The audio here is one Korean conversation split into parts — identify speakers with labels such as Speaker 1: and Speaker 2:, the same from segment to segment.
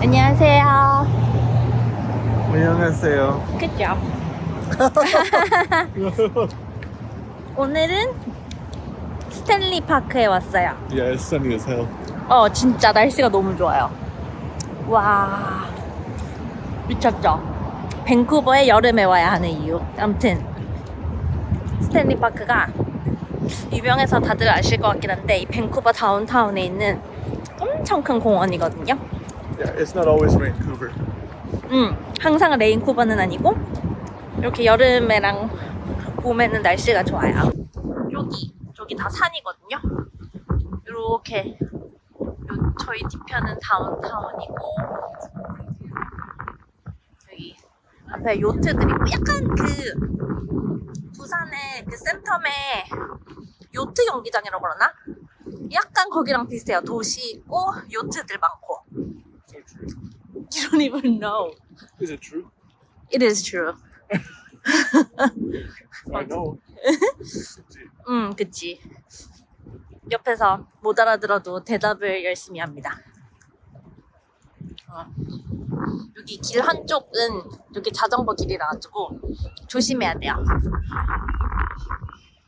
Speaker 1: 안녕하세요.
Speaker 2: 안녕하세요.
Speaker 1: 그죠? 오늘은 스탠리 파크에 왔어요.
Speaker 2: Yeah, it's sunny as hell.
Speaker 1: 어, 진짜 날씨가 너무 좋아요. 와, 미쳤죠? 밴쿠버에 여름에 와야 하는 이유. 아무튼 스탠리 파크가 유명해서 다들 아실 것 같긴 한데 이 밴쿠버 다운타운에 있는 엄청 큰 공원이거든요.
Speaker 2: Yeah, it's not always Vancouver.
Speaker 1: 음, 항상 레인쿠버는 아니고 이렇게 여름에랑 봄에는 날씨가 좋아요. 여기 저기 다 산이거든요. 이렇게 요- 저희 뒤편은 다운타운이고 여기 앞에 요트들이 있고 약간 그 부산의 그 센텀에 요트 경기장이라고 그러나? 약간 거기랑 비슷해요. 도시 있고 요트들 많고. You don't even know.
Speaker 2: Is it true?
Speaker 1: It is true.
Speaker 2: I know.
Speaker 1: 음, 그치. 옆에서 못 알아들어도 대답을 열심히 합니다. 어. 여기 길 한쪽은 여기 자전거 길이라 가지고 조심해야 돼요.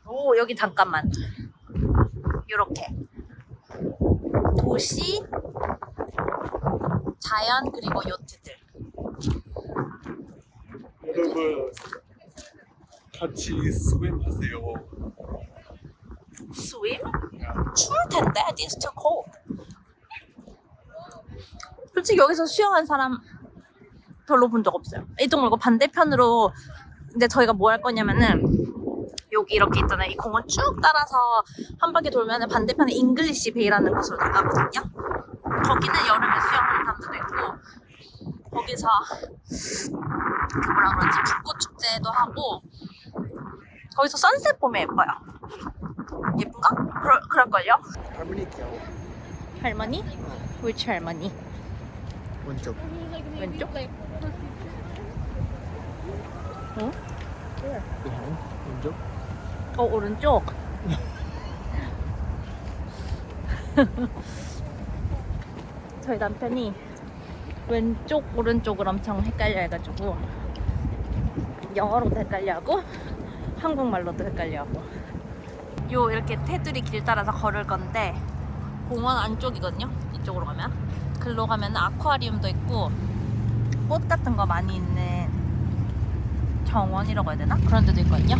Speaker 1: 오, 여기 잠깐만. 요렇게. 도시, 자연, 그리고 요트들.
Speaker 2: 여러분 같이 스윙 하세요.
Speaker 1: 스윙? 추울 텐데 It's too cold. 솔직히 여기서 수영한 사람 별로 본 적 없어요. 이동 말고 반대편으로 근데 저희가 뭐 할 거냐면은 여기 이렇게 있잖아요. 이 공원 쭉 따라서 한 바퀴 돌면은 반대편에 잉글리시 베이라는 곳으로 나가거든요. 거기는 있고 거기서 그 뭐라 그러지 불꽃 축제도 하고 거기서 선셋 보면 예뻐요. 예쁜가? 그럴, 그럴걸요?
Speaker 2: 할머니 겨우
Speaker 1: 할머니? which 할머니?
Speaker 2: 왼쪽.
Speaker 1: 왼쪽? 어?
Speaker 2: 왼쪽?
Speaker 1: 어 오른쪽? 저희 남편이 왼쪽 오른쪽을 엄청 헷갈려 해가지고 영어로도 헷갈려하고 한국말로도 헷갈려하고 요 이렇게 테두리 길 따라서 걸을 건데 공원 안쪽이거든요 이쪽으로 가면 글로 가면 아쿠아리움도 있고 꽃 같은 거 많이 있는 정원이라고 해야 되나? 그런 데도 있거든요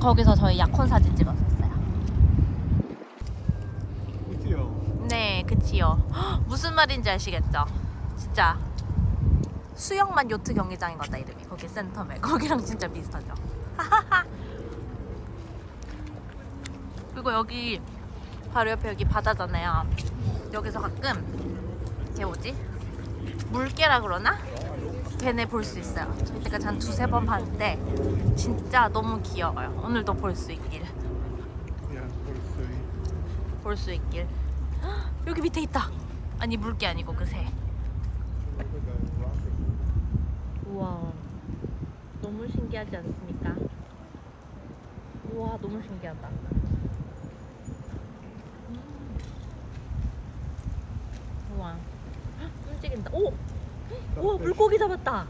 Speaker 1: 거기서 저희 약혼 사진 찍었었어요
Speaker 2: 어디요?
Speaker 1: 네, 그치요. 헉, 무슨 말인지 아시겠죠? 진짜 수영만 요트 경기장인 거다 이름이 거기 센텀에 거기랑 진짜 비슷하죠. 그리고 여기 바로 옆에 여기 바다잖아요. 여기서 가끔 걔 뭐지? 물개라 그러나? 걔네 볼 수 있어요. 저희 때까지 한 두세 번 봤는데 진짜 너무 귀여워요. 오늘도 볼 수 있길. 볼 수 있길. 헉, 여기 밑에 있다. 아니 물개 아니고 그 새. 우 와, 너무 신기하지 않습니까? 우와, 너무 신기하다. 음. 우와, 헉, 움직인다. 오, 우와 물고기 잡았다.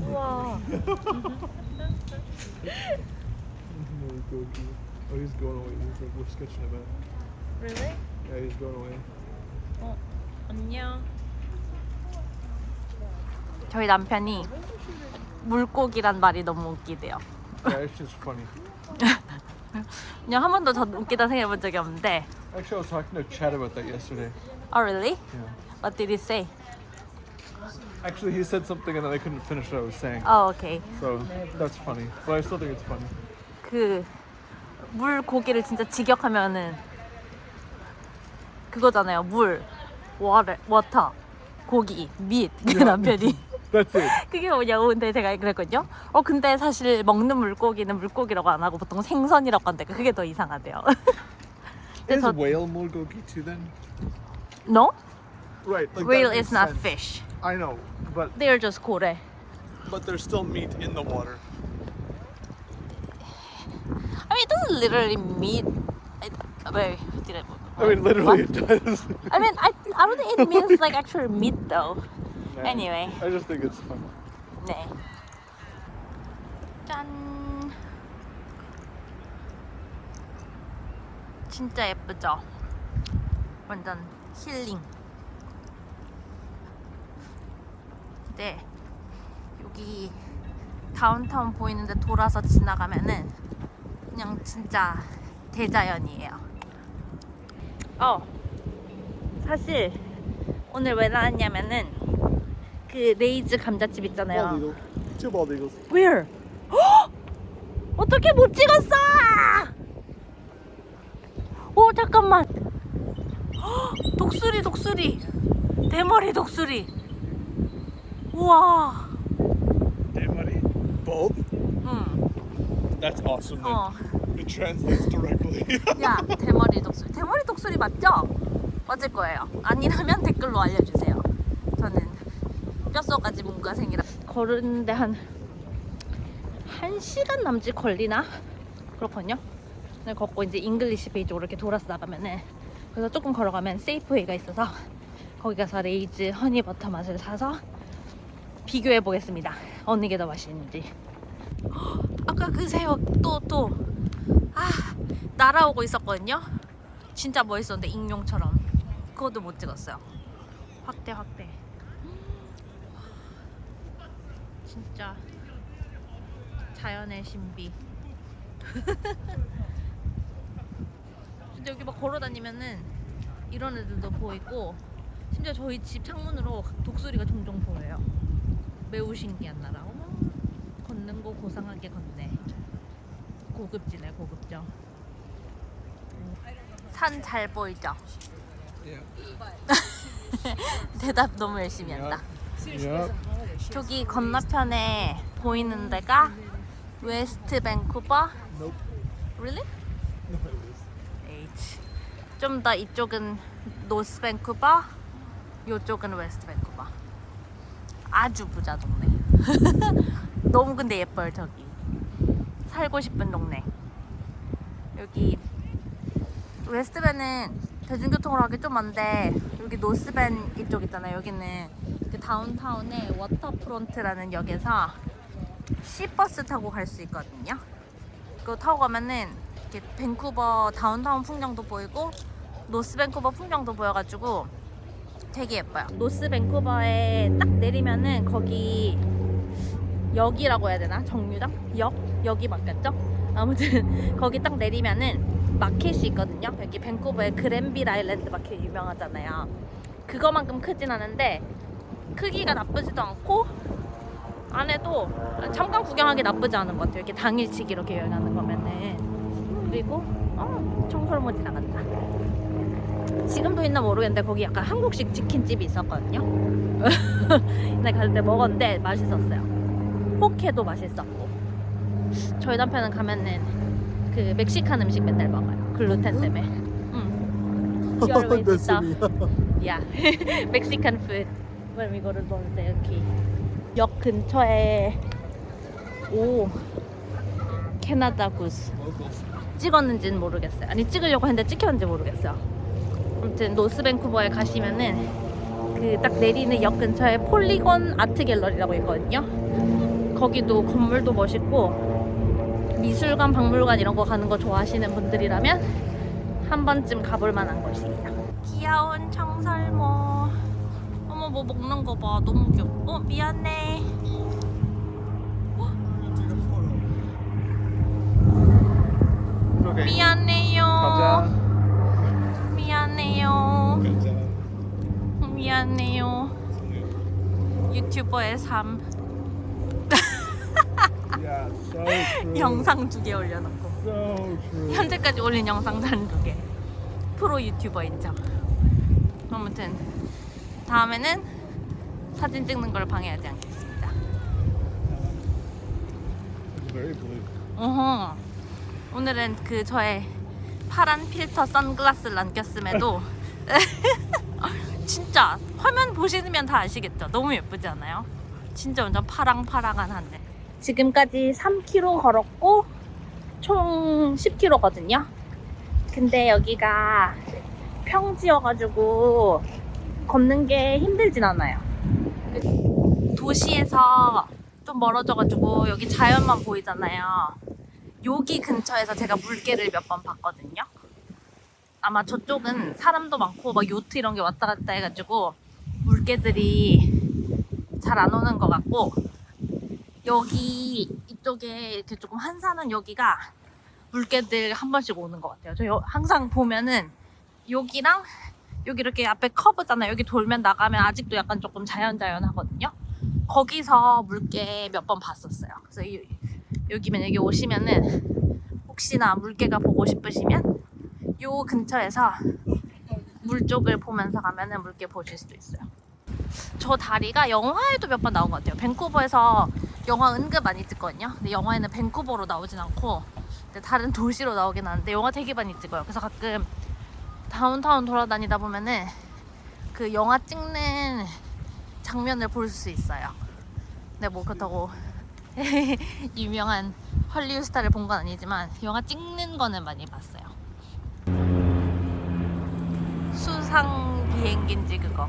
Speaker 1: 우와,
Speaker 2: 물고기. Oh, he's going away. He's like, we're sketching about.
Speaker 1: really?
Speaker 2: Yeah, he's going away.
Speaker 1: 어, 안녕. 저희 남편이 물고기란 말이 너무 웃기대요.
Speaker 2: Yeah, it's just funny.
Speaker 1: 그냥 한 번도 더 웃기다 생각해본 적이 없는데.
Speaker 2: Actually, I was talking to Chad about that yesterday.
Speaker 1: Oh really?
Speaker 2: Yeah.
Speaker 1: What did he say?
Speaker 2: Actually, he said something and then I couldn't finish what I was saying.
Speaker 1: Oh okay.
Speaker 2: So that's funny. But I still think it's funny.
Speaker 1: 그 물고기를 진짜 직역하면은 그거잖아요. 물, water, water, 고기, meat. 그 남편이.
Speaker 2: It.
Speaker 1: 그게 뭐냐고 근데 제가 그랬거든요. 어 근데 사실 먹는 물고기는 물고기라고 안 하고 보통 생선이라고 한대. 그게 더 이상하대요.
Speaker 2: Is
Speaker 1: 저-
Speaker 2: whale mulgogi too then?
Speaker 1: no?
Speaker 2: Right. Like
Speaker 1: Whale
Speaker 2: that
Speaker 1: is
Speaker 2: makes
Speaker 1: not
Speaker 2: sense.
Speaker 1: fish.
Speaker 2: I know, but
Speaker 1: They're just 고래.
Speaker 2: but there's still meat in the water.
Speaker 1: I mean, it doesn't literally mean. I, wait, did I?
Speaker 2: I mean, literally, it does.
Speaker 1: I mean, I, I don't think it means like actual meat though.
Speaker 2: Nah,
Speaker 1: Anyway.
Speaker 2: I just think it's fun.
Speaker 1: 네. 짠. 진짜 예쁘죠? 완전 힐링. 네. 여기 다운타운 보이는데 돌아서 지나가면은 그냥 진짜 대자연이에요. 어. 사실 오늘 왜 나왔냐면은 그 레이즈 감자칩 있잖아요.
Speaker 2: Two bald eagles.
Speaker 1: Where? 헉! 어떻게 못 찍었어? 오 잠깐만. 헉! 독수리 독수리. 대머리 독수리. 우와.
Speaker 2: Everybody. Bald?
Speaker 1: 응.
Speaker 2: That's awesome. man.
Speaker 1: 어.
Speaker 2: It translates directly.
Speaker 1: 야 대머리 독수리. 대머리 독수리 맞죠? 맞을 거예요. 아니라면 댓글로 알려주세요. 뼛속까지 문과생이라. 걸으는데 한 1시간 남짓 걸리나? 그렇거든요. 네, 걷고 이제 잉글리시 베이 쪽으로 이렇게 돌아서 나가면은 그래서 조금 걸어가면 세이프웨이가 있어서 거기 가서 레이즈 허니버터 맛을 사서 비교해 보겠습니다. 어느 게 더 맛있는지. 헉, 아까 그 새우 또또 아, 날아오고 있었거든요. 진짜 멋있었는데 익룡처럼 그것도 못 찍었어요. 확대 확대. 진짜 자연의 신비. 진짜 여기 막 걸어 다니면은 이런 애들도 보이고 심지어 저희 집 창문으로 독수리가 종종 보여요. 매우 신기한 나라. 어머, 걷는 거 고상하게 걷네. 고급지네 고급져. 산 잘 보이죠?
Speaker 2: yeah.
Speaker 1: 대답 너무 열심히 한다.
Speaker 2: Yeah.
Speaker 1: 저기 건너편에 보이는 데가 웨스트 밴쿠버. Really? H. 좀 더 이쪽은 노스 밴쿠버, 요쪽은 웨스트 밴쿠버. 아주 부자 동네. 너무 근데 예뻐요 저기. 살고 싶은 동네. 여기 웨스트밴은 대중교통으로 하기 좀 먼데 여기 노스밴 이쪽 있잖아요. 여기는 그 다운타운의 워터프론트라는 역에서 시버스 타고 갈 수 있거든요. 그거 타고 가면은 이렇게 밴쿠버 다운타운 풍경도 보이고 노스 밴쿠버 풍경도 보여가지고 되게 예뻐요. 노스 밴쿠버에 딱 내리면은 거기 역이라고 해야 되나? 정류장? 역? 역이 맞겠죠? 아무튼 거기 딱 내리면은 마켓이 있거든요. 여기 밴쿠버의 그랜빌 아일랜드 마켓 유명하잖아요. 그거만큼 크진 않은데 크기가 나쁘지도 않고 안에도 잠깐 구경하기 나쁘지 않은 것 같아요. 이렇게 당일치기 이렇게 여행하는 거면은 그리고 어, 청설모 지 나간다. 지금도 있나 모르겠는데 거기 약간 한국식 치킨집이 있었거든요. 나 갔을 때 먹었는데 맛있었어요. 포케도 맛있었고 저희 남편은 가면은 그 멕시칸 음식 맨날 먹어요. 글루텐 때문에. 응. You always eat the Yeah, Mexican food when we go to. 역 근처에 오 캐나다 구스 찍었는지는 모르겠어요. 아니 찍으려고 했는데 찍혔는지 모르겠어요. 아무튼 노스 밴쿠버에 가시면은 그 딱 내리는 역 근처에 폴리곤 아트 갤러리라고 있거든요. 거기도 건물도 멋있고 미술관, 박물관 이런 거 가는 거 좋아하시는 분들이라면 한 번쯤 가볼 만한 곳이에요. 귀여운 청설모. 뭐 먹는 거 봐. 너무 귀여워. 어 미안해. 미안해요.
Speaker 2: 가자.
Speaker 1: 미안해요.
Speaker 2: 가자.
Speaker 1: 미안해요. 유튜버의 삶.
Speaker 2: Yeah, so true.
Speaker 1: 영상 두 개 올려놓고.
Speaker 2: So true.
Speaker 1: 현재까지 올린 영상 단 두 개. 프로 유튜버 인정. 아무튼 다음에는 사진 찍는 걸 방해하지 않겠습니다. 어허. 오늘은 그 저의 파란 필터 선글라스를 안 꼈음에도 진짜 화면 보시면 다 아시겠죠? 너무 예쁘지 않아요? 진짜 완전 파랑파랑한 하늘. 지금까지 3km 걸었고 총 10km거든요. 근데 여기가 평지여가지고 걷는 게 힘들진 않아요. 도시에서 좀 멀어져가지고 여기 자연만 보이잖아요. 여기 근처에서 제가 물개를 몇 번 봤거든요. 아마 저쪽은 사람도 많고 막 요트 이런 게 왔다 갔다 해가지고 물개들이 잘 안 오는 것 같고 여기 이쪽에 이렇게 조금 한산한 여기가 물개들 한 번씩 오는 것 같아요. 저 여- 항상 보면은 여기랑 여기 이렇게 앞에 커브잖아요. 여기 돌면 나가면 아직도 약간 조금 자연자연하거든요. 거기서 물개 몇 번 봤었어요. 그래서 이- 여기 만약에 오시면은 혹시나 물개가 보고 싶으시면 요 근처에서 물 쪽을 보면서 가면은 물개 보실 수도 있어요. 저 다리가 영화에도 몇 번 나온 것 같아요. 밴쿠버에서 영화 은근 많이 찍거든요. 근데 영화에는 밴쿠버로 나오진 않고 다른 도시로 나오긴 하는데 영화 되게 많이 찍어요. 그래서 가끔 다운타운 돌아다니다 보면은 그 영화 찍는 장면을 볼 수 있어요. 근데 뭐 그렇다고 유명한 헐리우드 스타를 본 건 아니지만 영화 찍는 거는 많이 봤어요. 수상 비행기인지 그거.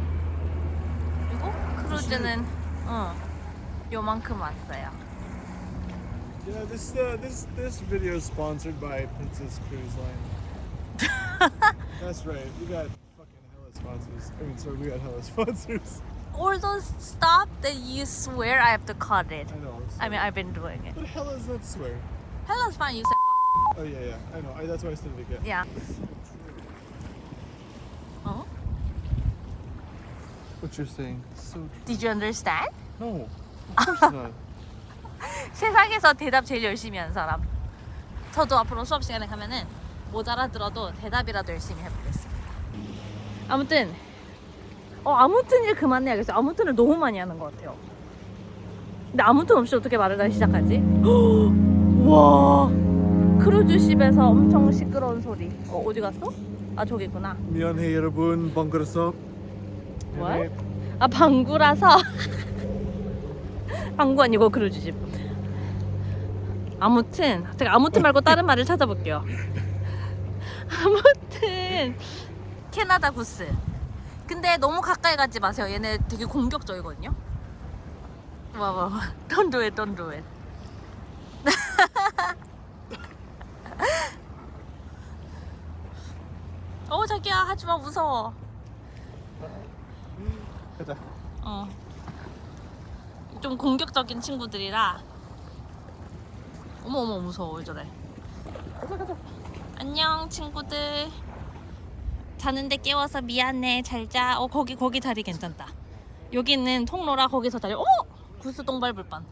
Speaker 1: 그리고 크루즈는 응 요만큼 왔어요.
Speaker 2: Yeah, this uh, this this video is sponsored by Princess Cruise Line. That's right. We got fucking hella sponsors. I mean, sorry, we got hella sponsors.
Speaker 1: All those stuff that you swear I have to cut it.
Speaker 2: I know.
Speaker 1: I mean I've been doing it.
Speaker 2: But hella is not swear.
Speaker 1: Hello's fine. You said
Speaker 2: Oh yeah, yeah. I know. I, that's why I said it again.
Speaker 1: yeah. 어?
Speaker 2: What you're saying? So true.
Speaker 1: Did you understand?
Speaker 2: No, of course not.
Speaker 1: 세상에서 대답 제일 열심히 하는 사람. 저도 앞으로 수업 시간에 가면은 못 알아들어도 대답이라도 열심히 해보겠습니다. 아무튼 어 아무튼 일 그만 해야겠어. 아무튼을 너무 많이 하는 것 같아요. 근데 아무튼 없이 어떻게 말을 다시 시작하지? 와 크루즈 십에서 엄청 시끄러운 소리. 어 어디 갔어? 아 저기 있구나.
Speaker 2: 미안해 여러분, 번거로서.
Speaker 1: What? 아 방구라서 방구 아니고 크루즈 십 아무튼 제가 아무튼 말고 다른 말을 찾아볼게요 아무튼 캐나다 구스 근데 너무 가까이 가지 마세요 얘네 되게 공격적이거든요 와와 Don't do it don't do it 어 자기야 하지마 무서워
Speaker 2: 가자.
Speaker 1: 어. 좀 공격적인 친구들이라. 어머 어머 무서워 왜 저래. 안녕 친구들. 자는데 깨워서 미안해 잘 자. 어 거기 거기 자리 괜찮다. 여기는 통로라 거기서 자리. 어머 구스 뻔.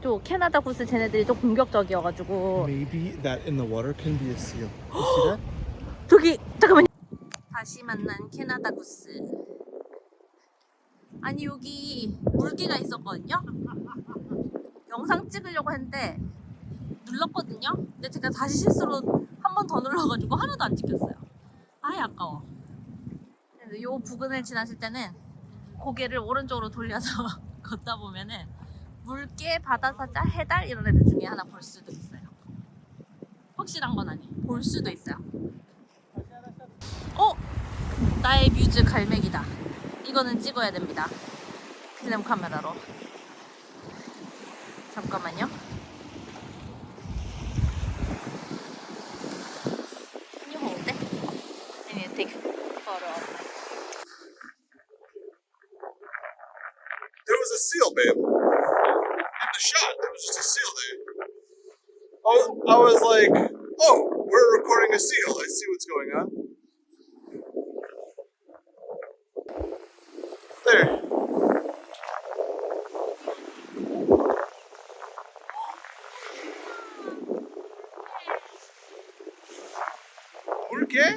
Speaker 1: 또 캐나다 구스 쟤네들이 좀 공격적이어가지고
Speaker 2: Maybe that in the water can be a seal. You see that?
Speaker 1: 저기 잠깐만요. 다시 만난 캐나다 구스. 아니 여기 물개가 있었거든요. 영상 찍으려고 했는데 눌렀거든요. 근데 제가 다시 실수로 한 번 더 눌러가지고 하나도 안 찍혔어요. 아예 아까워. 요 부근을 지나실 때는 고개를 오른쪽으로 돌려서 걷다 보면은 물개, 바다사자, 해달 이런 애들 중에 하나 볼 수도 있어요. 확실한 건 아니. 볼 수도 있어요. 어? 나의 뮤즈 갈매기다. 이거는 찍어야 됩니다. 필름 카메라로. 잠깐만요. I
Speaker 2: was like, oh, we're recording a seal. I see what's going on. There. Okay.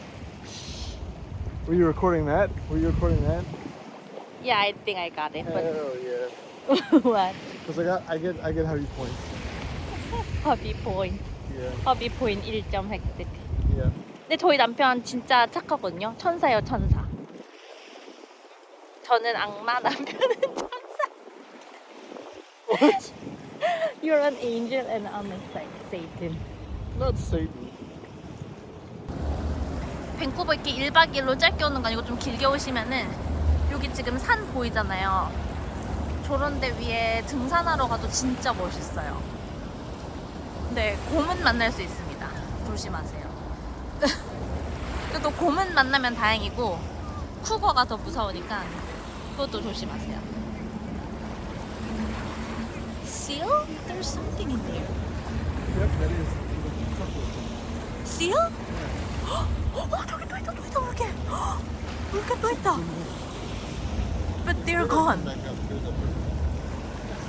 Speaker 2: Were you recording that? Were you recording that?
Speaker 1: Yeah, I think I got it. But
Speaker 2: Hell yeah.
Speaker 1: what?
Speaker 2: Because I got, I get, I get happy points.
Speaker 1: 허비 포인트.
Speaker 2: Yeah.
Speaker 1: 허비 포인트 1점 획득.
Speaker 2: Yeah.
Speaker 1: 근데 저희 남편 진짜 착하거든요. 천사요, 천사. 저는 악마, 남편은 천사.
Speaker 2: What?
Speaker 1: You're an angel and I'm a sa- Satan.
Speaker 2: Not Satan.
Speaker 1: 밴쿠버 이렇게 1박 2일로 짧게 오는 거 아니고 좀 길게 오시면은 여기 지금 산 보이잖아요. 저런 데 위에 등산하러 가도 진짜 멋있어요. 근데 곰은 만날 수 있습니다. 조심하세요. 그래도 곰은 만나면 다행이고 쿠거가 더 무서우니까 그것도 조심하세요. Seal? There's something in there. Seal? 어, 저기 또 있다, 또 있다, 물개. 헉, 물개 또 있다. But they're gone.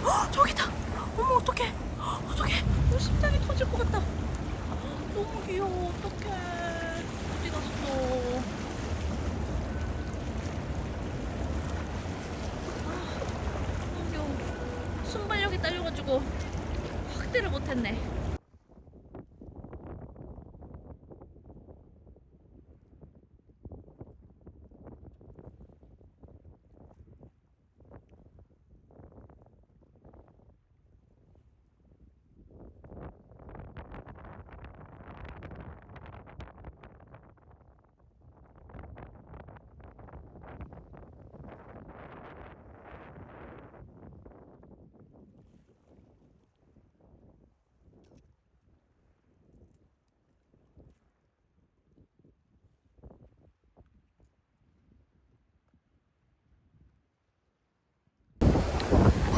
Speaker 1: 헉, 저기다. 어머, 어떡해. 어떡해. 어, 심장이 터질 것 같다. 너무 귀여워. 어떡해. 어디 갔어. 아, 너무 귀여워. 순발력이 딸려가지고 확대를 못했네.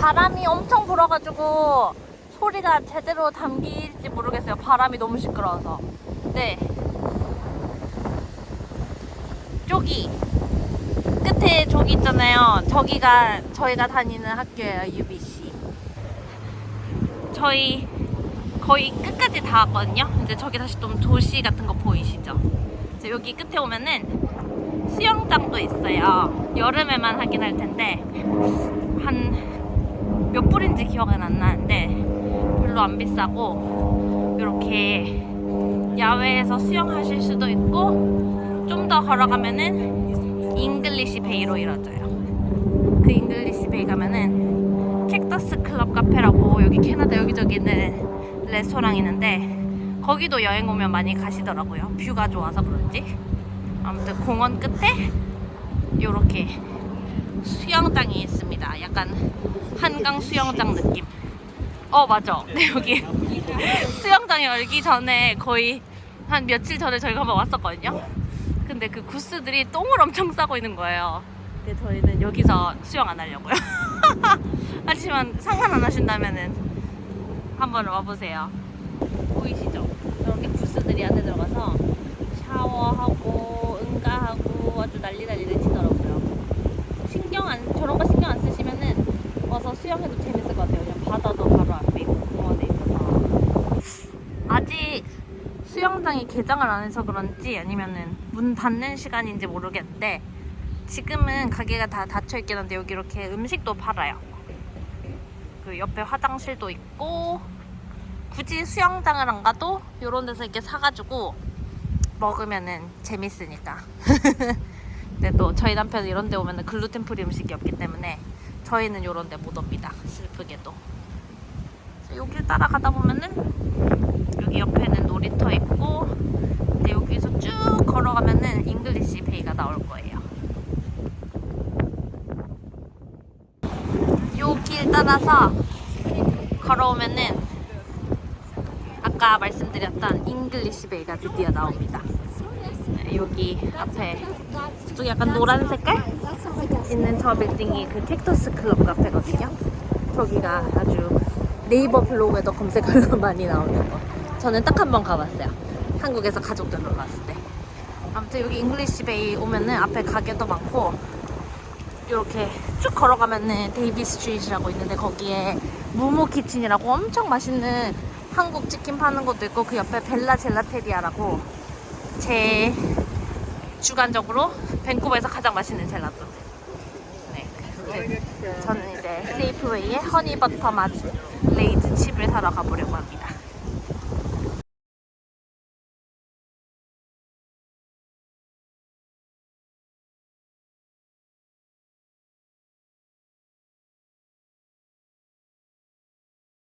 Speaker 1: 바람이 엄청 불어가지고 소리가 제대로 담길지 모르겠어요. 바람이 너무 시끄러워서. 네. 저기 끝에 저기 있잖아요. 저기가 저희가 다니는 학교예요. UBC. 저희 거의 끝까지 다 왔거든요. 이제 저기 다시 좀 도시 같은 거 보이시죠? 이제 여기 끝에 오면은 수영장도 있어요. 여름에만 하긴 할 텐데 한 몇 불인지 기억은 안 나는데 별로 안 비싸고 이렇게 야외에서 수영하실 수도 있고 좀 더 걸어가면은 잉글리시 베이로 이뤄져요. 그 잉글리시 베이 가면은 캡터스 클럽 카페라고 여기 캐나다 여기저기 있는 레스토랑 있는데 거기도 여행 오면 많이 가시더라고요. 뷰가 좋아서 그런지. 아무튼 공원 끝에 이렇게 수영장이 있습니다. 약간 한강 수영장 느낌. 어 맞아. 네 여기 수영장이 열기 전에 거의 한 며칠 전에 저희가 한번 왔었거든요. 근데 그 구스들이 똥을 엄청 싸고 있는 거예요. 근데 저희는 여기서 수영 안 하려고요. 하지만 상관 안 하신다면은 한번 와보세요. 보이시죠? 이렇게 구스들이 안에 들어가서 샤워하고 응가하고 아주 난리 난리를 치더라고요. 신경 안 저런 거 신경 안 쓰시면은 와서 수영해도 재밌을 것 같아요. 그냥 바다도 바로 앞에 있고 공원에 있어서. 아직 수영장이 개장을 안 해서 그런지 아니면은 문 닫는 시간인지 모르겠는데 지금은 가게가 다 닫혀 있긴 한데 여기 이렇게 음식도 팔아요. 그 옆에 화장실도 있고 굳이 수영장을 안 가도 이런 데서 이렇게 사가지고 먹으면은 재밌으니까. 근데 또 저희 남편은 이런 데 오면은 글루텐 프리 음식이 없기 때문에 저희는 이런 데 못 옵니다. 슬프게도. 여길 따라가다 보면은 여기 옆에는 놀이터 있고 근데 여기서 쭉 걸어가면은 잉글리시 베이가 나올 거예요. 요 길 따라서 걸어오면은 아까 말씀드렸던 잉글리시 베이가 드디어 나옵니다. 네, 여기 앞에 좀 약간 노란 색깔 있는 저 빌딩이 그 캡터스 클럽 카페거든요. 저기가 아주 네이버 블로그에도 검색하면 많이 나오는 거. 저는 딱 한 번 가봤어요. 한국에서 가족들 놀러 왔을 때. 아무튼 여기 잉글리시 베이 오면은 앞에 가게도 많고 이렇게 쭉 걸어가면은 데이비 스트리트라고 있는데 거기에 무모 키친이라고 엄청 맛있는 한국 치킨 파는 것도 있고 그 옆에 벨라 젤라테리아라고 제 주관적으로 밴쿠버에서 가장 맛있는 젤라또. 네. 그, 저는 이제 세이프웨이의 허니버터 맛 레이즈 칩을 사러 가보려고 합니다.